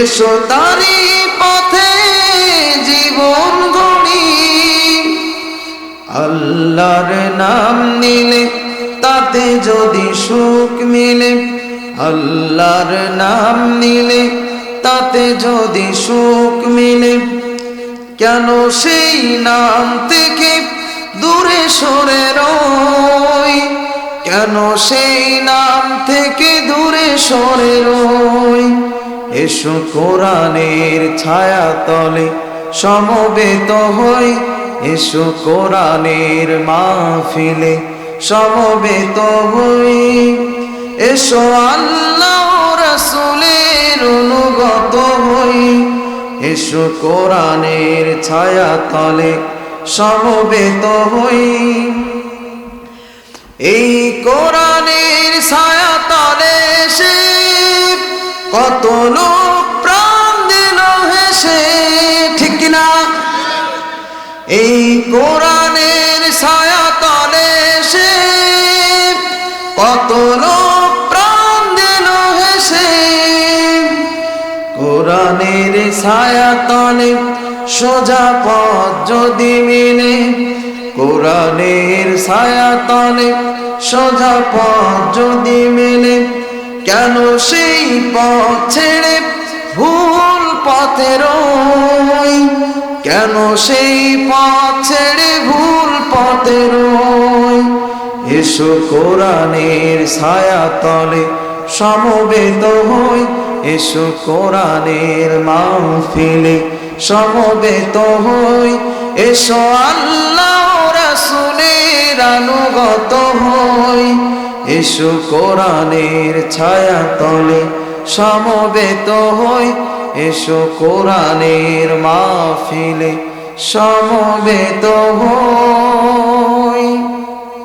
এসো তারি পথে জীবন গড়ি। আল্লাহর নাম নিলে তাতে যদি সুখ মিলে, আল্লাহর নাম নিলে তাতে যদি সুখ মিলে। কেন সেই নাম থেকে দূরে সরে রই? কেন সেই নাম থেকে দূরে সরে রই? এসো কোরআনের ছায়া তলে সমবেত হই। এসো কোরআনের মাহফিলে, সমবেত হই। এসো আল্লাহ রসুলের অনুগত হই। এসো কোরআনের ছায়া তলে সমবেত হই। এই কোরআনের ছায়া কত লোক প্রাণ দিল হেসে, ঠিক না? এই কোরআনের ছায়া তলে সে কত লোক প্রাণ দিল হেসে। কোরআনের ছায়া তলে সোজা পথ যদি মিলে কোরআনের ছায়া তলে সোজা পথ যদি মেলে কেন সেই পথ ছেড়ে ভুল পথের কেন সেই পথ ছেড়ে ভুল পথের এসো কোরআনের ছায়া তলে সমবেত হই। এসো কোরআনের মাহফিলে সমবেত হই। এসো আল্লাহ রাসুলের অনুগত হই। এসো কোরআনের ছায়া তলে সমবেত হই। এসো কোরআনের মাহফিলে সমবেত হই।